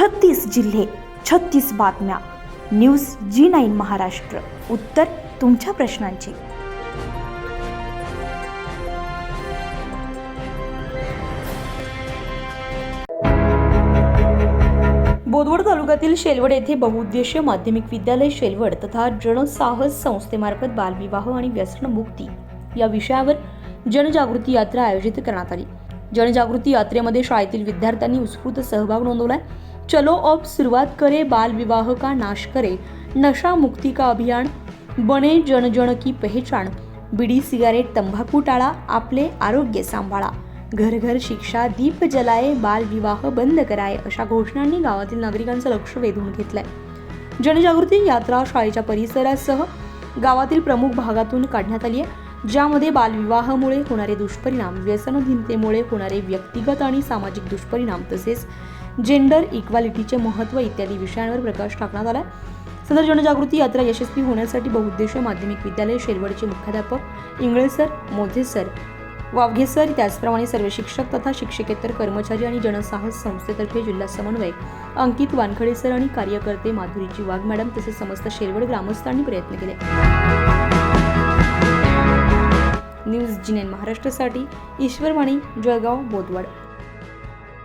छत्तीस जिल्हे छत्तीस बातम्या. News G nine Maharashtra. उत्तर तुमच्या प्रश्नांची. बोदवड तालुक्यातील शेलवड येथे बहुउद्देशीय माध्यमिक विद्यालय शेलवड तथा जनसाहस संस्थेमार्फत बालविवाह आणि व्यसनमुक्ती या विषयावर जनजागृती यात्रा आयोजित करण्यात आली. जनजागृती यात्रेमध्ये शाळेतील विद्यार्थ्यांनी उत्स्फूर्त सहभाग नोंदवलाय. चलो अब सुरुवात करे बालविवाह का नाश करे। नशा मुक्ती का अभियान बने जनजन की पहचान। बिडी सिगारेट तंबाखू टाळा आपले आरोग्य सांभाळा। घर घर शिक्षा दीप जलाये बाल विवाह बंद कराय अशा घोषणांनी गावातील नागरिकांचं लक्ष वेधून घेतलंय. जनजागृती यात्रा शाळेच्या परिसरासह गावातील प्रमुख भागातून काढण्यात आली आहे ज्यामध्ये बालविवाहामुळे होणारे दुष्परिणाम व्यसनधीनतेमुळे होणारे व्यक्तिगत आणि सामाजिक दुष्परिणाम तसेच जेंडर इक्वालिटीचे महत्त्व इत्यादी विषयांवर प्रकाश टाकण्यात आलाय. सदर जनजागृती यात्रा यशस्वी होण्यासाठी बहुउद्देशीय माध्यमिक विद्यालय शेलवडचे मुख्याध्यापक Ingale sir Moze sir Wavghe sir त्याचप्रमाणे सर्व शिक्षक तथा शिक्षकेतर कर्मचारी आणि जनसाहस संस्थेतर्फे जिल्हा समन्वयक अंकित वानखडे सर आणि कार्यकर्ते माधुरीची वाघ मॅडम तसेच समस्त शेलवड ग्रामस्थांनी प्रयत्न केले. न्यूज जिनेन महाराष्ट्रासाठी ईश्वरवाणी जळगाव बोदवड